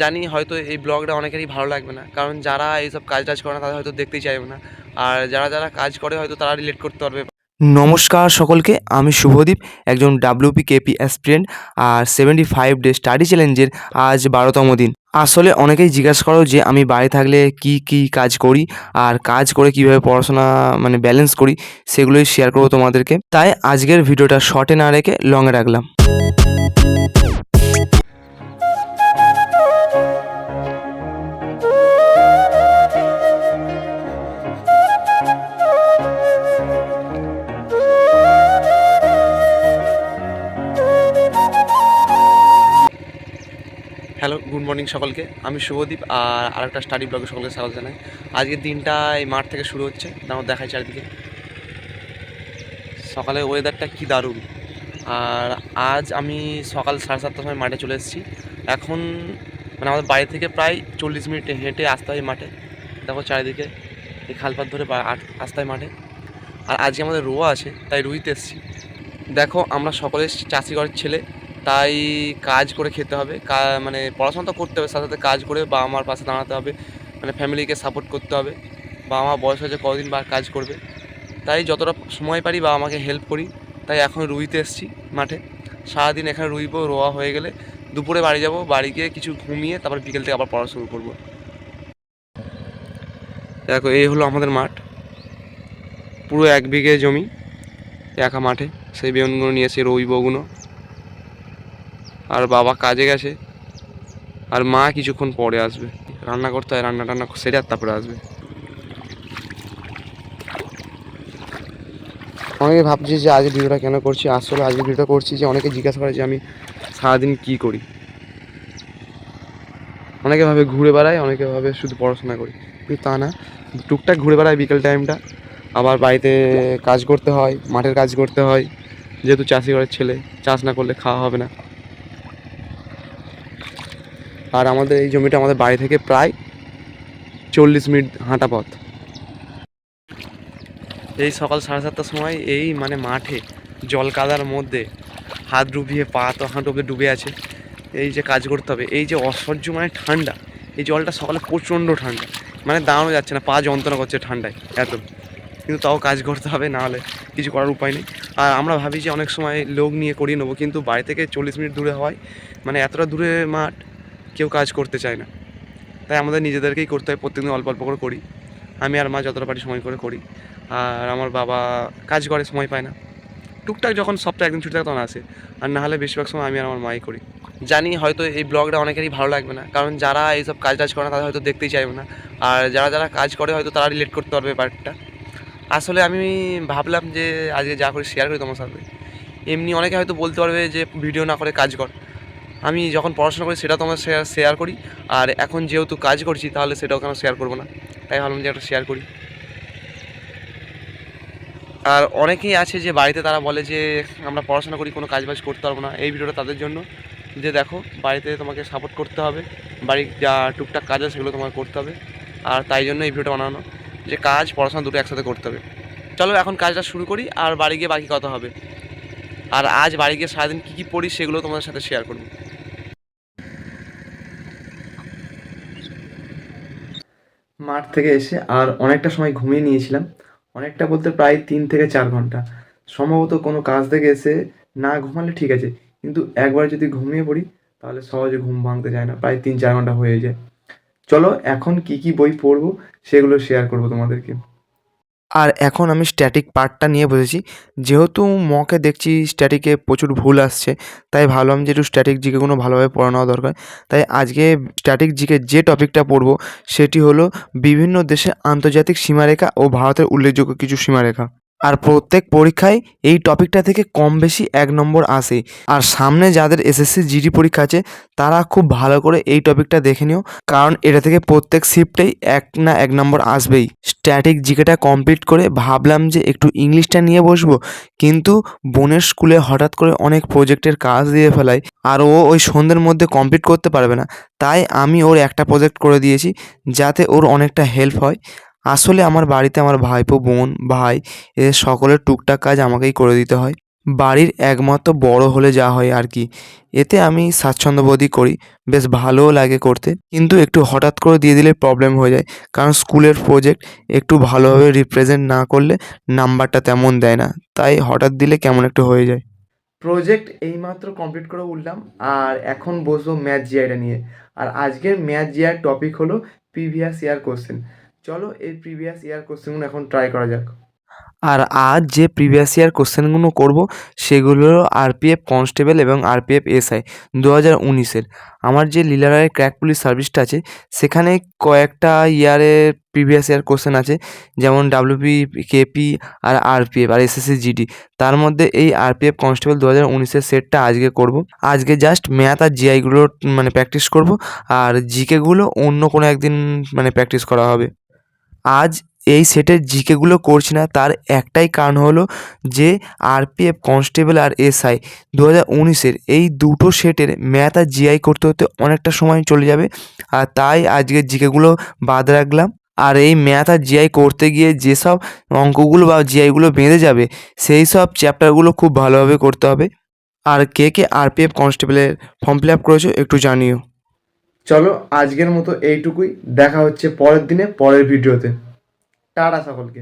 জানি হয়তো এই ব্লগটা অনেকেরই ভালো লাগবে না। কারণ যারা এইসব কাজ টাজ করে না, তারা হয়তো দেখতেই চাইবে না। আর যারা যারা কাজ করে, হয়তো তারা রিলেট করতে পারবে। নমস্কার সকলকে, আমি শুভদীপ, একজন ডাব্লিউপি কেপি অ্যাসপিরেন্ট আর সেভেন্টি ফাইভ ডে স্টাডি চ্যালেঞ্জের আজ বারোতম দিন। আসলে অনেকেই জিজ্ঞাসা করো যে, আমি বাড়ি থাকলে কি কি কাজ করি আর কাজ করে কীভাবে পড়াশোনা মানে ব্যালেন্স করি, সেগুলোই শেয়ার করব তোমাদেরকে। তাই আজকের ভিডিওটা শর্টে না রেখে লংয়ে রাখলাম। হ্যালো, গুড মর্নিং সকলকে। আমি শুভদীপ আর আরেকটা স্টাডি ব্লগে সকলকে স্বাগত জানাই। আজকের দিনটা এই মাঠ থেকে শুরু হচ্ছে তারপর দেখাই চারিদিকে। সকালে ওয়েদারটা কি দারুণ। আর আজ আমি সকাল সাড়ে সাতটার সময় মাঠে চলে এসেছি। এখন মানে আমাদের বাড়ি থেকে প্রায় চল্লিশ মিনিট হেঁটে আসতে হয় মাঠে। দেখো চারিদিকে, এই খালপাত ধরে আসতে হয় মাঠে। আর আজকে আমাদের রোয়া আছে, তাই রুইতে এসেছি। দেখো আমরা সকলে চাষি ঘরের ছেলে। তাই কাজ করে খেতে হবে। মানে পড়াশোনা তো করতে হবে, সাথে সাথে কাজ করে বাবা মার পাশে দাঁড়াতে হবে মানে ফ্যামিলিকে সাপোর্ট করতে হবে বাবা মা বয়স হয়েছে কদিন বা কাজ করবে। তাই যতটা সময় পারি বাবা মাকে হেল্প করি, তাই এখন রুইতে এসেছি মাঠে। সারাদিন এখানে রুইবো, রোয়া হয়ে গেলে দুপুরে বাড়ি যাব, বাড়ি গিয়ে কিছু ঘুমিয়ে তারপর বিকেল থেকে আবার পড়া শুরু করব। দেখো, এই হলো আমাদের মাঠ। পুরো এক বিঘে জমি, একা মাঠে। সেই বেগুনগুলো নিয়ে এসে রইব ওগুলো। আর বাবা কাজে গেছে। আর মা কিছুক্ষণ পরে আসবে। রান্না করতে হয়, রান্না টান্না সেরে আর তারপরে আসবে। অনেকে ভাবছি যে আজ ভিডিওটা কেন করছি আসলে আজকে ভিডিওটা করছি, যে অনেকে জিজ্ঞাসা করে যে আমি সারাদিন কী করি। অনেকে ভাবে ঘুরে বেড়াই, অনেকে ভাবে শুধু পড়াশোনা করি। কিন্তু তা না, টুকটাক ঘুরে বেড়াই বিকেল টাইমটা আবার বাড়িতে কাজ করতে হয়, মাঠের কাজ করতে হয়। যেহেতু চাষি ঘরের ছেলে, চাষ না করলে খাওয়া হবে না। আর আমাদের এই জমিটা আমাদের বাড়ি থেকে প্রায় চল্লিশ মিনিট হাঁটা পথ। এই সকাল সাড়ে সাতটার সময় এই মানে মাঠে জল কাদার মধ্যে হাত ডুবিয়ে, পা তো হাঁটু অব্দি ডুবে আছে। এই যে কাজ করতে হবে, এই যে অসহ্য মানে ঠান্ডা, এই জলটা সকালে প্রচণ্ড ঠান্ডা মানে দাঁড়ানো যাচ্ছে না, পা যন্ত্রণা করছে ঠান্ডায় এত। কিন্তু তাও কাজ করতে হবে, না হলে কিছু করার উপায় নেই। আর আমরা ভাবি যে অনেক সময় লোক নিয়ে করিয়ে নেব, কিন্তু বাড়ি থেকে চল্লিশ মিনিট দূরে হওয়ায় মানে এতটা দূরে মাঠ কেউ কাজ করতে চায় না। তাই আমাদের নিজেদেরকেই করতে হয় প্রত্যেকদিন অল্প অল্প করে করি। আমি আর মা যতটা পারি সময় করে করি। আর আমার বাবা কাজ করে, সময় পায় না। টুকটাক যখন সপ্তাহে একদিন ছুটি থাকে তখন আসে। আর না হলে বেশিরভাগ সময় আমি আর আমার মাই করি। জানি হয়তো এই ব্লগটা অনেকেরই ভালো লাগবে না। কারণ যারা এইসব কাজ টাজ করে না তারা হয়তো দেখতেই চাইবে না। আর যারা যারা কাজ করে, হয়তো তারা রিলেট করতে পারবে ব্যাপারটা। আসলে আমি ভাবলাম যে আজকে যা করে শেয়ার করি তোমার সাথে। এমনি অনেকে হয়তো বলতে পারবে যে, ভিডিও না করে কাজ কর। আমি যখন পড়াশোনা করি সেটা তোমার শেয়ার শেয়ার করি। আর এখন যেহেতু কাজ করছি, তাহলে সেটাও কেন শেয়ার করব না। তাই ভাবলাম যে একটা শেয়ার করি। আর অনেকেই আছে যে বাড়িতে তারা বলে যে, আমরা পড়াশোনা করি, কোনো কাজ বাজ করতে পারব না। এই ভিডিওটা তাদের জন্য। যে দেখো, বাড়িতে তোমাকে সাপোর্ট করতে হবে। বাড়ির যা টুকটাক কাজ আছে সেগুলো তোমাকে করতে হবে। আর তাই জন্য এই ভিডিওটা বানানো। যে কাজ, পড়াশোনা দুটো একসাথে করতে হবে। চলো এখন কাজটা শুরু করি, আর বাড়ি গিয়ে বাকি কথা হবে। আর আজ বাড়ি গিয়ে সারাদিন কী কী পড়ি সেগুলো তোমাদের সাথে শেয়ার করব। মাঠ থেকে এসে আর অনেকটা সময় ঘুমিয়ে নিয়েছিলাম। অনেকটা বলতে প্রায় তিন থেকে চার ঘণ্টা। সম্ভবত কোনো কাজ থেকে এসে না ঘুমালে ঠিক আছে, কিন্তু একবার যদি ঘুমিয়ে পড়ি, তাহলে সহজে ঘুম ভাঙতে যায় না, প্রায় তিন চার ঘণ্টা হয়ে যায়। চলো এখন কি কি বই পড়ব, সেগুলো শেয়ার করব তোমাদেরকে। আর এখন আমি স্ট্যাটিক পার্টটা নিয়ে বসেছি। যেহেতু মকে দেখছি স্ট্যাটিকে প্রচুর ভুল আসছে, তাই ভাবলাম যে একটু স্ট্যাটিক জিকেগুলো ভালোভাবে পড়ানো দরকার। তাই আজকে স্ট্যাটিক জিকে যে টপিকটা পড়ব, সেটি হলো বিভিন্ন দেশে আন্তর্জাতিক সীমারেখা ও ভারতের উল্লেখযোগ্য কিছু সীমারেখা। আর প্রত্যেক পরীক্ষায় এই টপিকটা থেকে কম বেশি এক নম্বর আসে। আর সামনে যাদের এসএসসি, জিডি পরীক্ষা আছে, তারা খুব ভালো করে এই টপিকটা দেখে নিও, কারণ এটা থেকে প্রত্যেক শিফটেই এক না এক নম্বর আসবেই। স্ট্যাটিক জিকেটা কমপ্লিট করে ভাবলাম যে একটু ইংলিশটা নিয়ে বসবো, কিন্তু বোনের স্কুলে হঠাৎ করে অনেক প্রজেক্টের কাজ দিয়ে ফেলায় আর ও ওই সন্ধ্যের মধ্যে কমপ্লিট করতে পারবে না। তাই আমি ওর একটা প্রজেক্ট করে দিয়েছি, যাতে ওর অনেকটা হেল্প হয়। আসলে আমার বাড়িতে আমার ভাইপো, বোন, ভাই, এদের সকলের টুকটাক কাজ আমাকেই করে দিতে হয়। বাড়ির একমাত্র বড় হলে যা হয় আর কি। এতে আমি স্বাচ্ছন্দ্যবোধই করি। বেশ ভালোও লাগে করতে। কিন্তু একটু হঠাৎ করে দিয়ে দিলে প্রবলেম হয়ে যায়। কারণ স্কুলের প্রজেক্ট একটু ভালোভাবে রিপ্রেজেন্ট না করলে নাম্বারটা তেমন দেয় না। তাই হঠাৎ দিলে কেমন একটু হয়ে যায়। প্রজেক্ট এইমাত্র কমপ্লিট করে উঠলাম। আর এখন বসবো ম্যাথ জিআইটা নিয়ে। আর আজকের ম্যাথ জিআর টপিক হলো প্রিভিয়াস ইয়ার কোশ্চেন চলো এই প্রিভিয়াস ইয়ার কোশ্চেনগুলো এখন ট্রাই করা যাক। আর আজ যে প্রিভিয়াস ইয়ার কোশ্চেনগুলো করব, সেগুলো আরপিএফ কনস্টেবল এবং আরপিএফ এসআই দু হাজার উনিশের। আমার যে লীলারায়ের ক্র্যাক পুলিশ সার্ভিসটা আছে, সেখানে কয়েকটা ইয়ারের প্রিভিয়াস ইয়ার কোশ্চেন আছে, যেমন ডাব্লিউপি কেপি আর আরপিএফ আর এসএসসি জিডি তার মধ্যে এই আরপিএফ কনস্টেবল দু হাজার উনিশের সেটটা আজকে করব। আজকে জাস্ট ম্যাথ আর জিআইগুলো মানে প্র্যাকটিস করব, আর জিকেগুলো অন্য কোনো একদিন মানে প্র্যাকটিস করা হবে। আজ এই সেটের জিকেগুলো করছি না, তার একটাই কারণ হলো যে আরপিএফ কনস্টেবল আর এসআই দু হাজার উনিশের এই দুটো সেটের ম্যাথ আর জিআই করতে হতে অনেকটা সময় চলে যাবে। আর তাই আজকের জিকেগুলো বাদ রাখলাম। আর এই ম্যাথ আর জিআই করতে গিয়ে যেসব অঙ্কগুলো বা জিআইগুলো বেঁধে যাবে, সেই সব চ্যাপ্টারগুলো খুব ভালোভাবে করতে হবে। আর কে কে আরপিএফ কনস্টেবলের ফর্ম ফিল আপ করেছ একটু জানিও। চলো আজকের মতো এইটুকুই। দেখা হচ্ছে পরের দিনে পরের ভিডিওতে। টাটা সকলকে।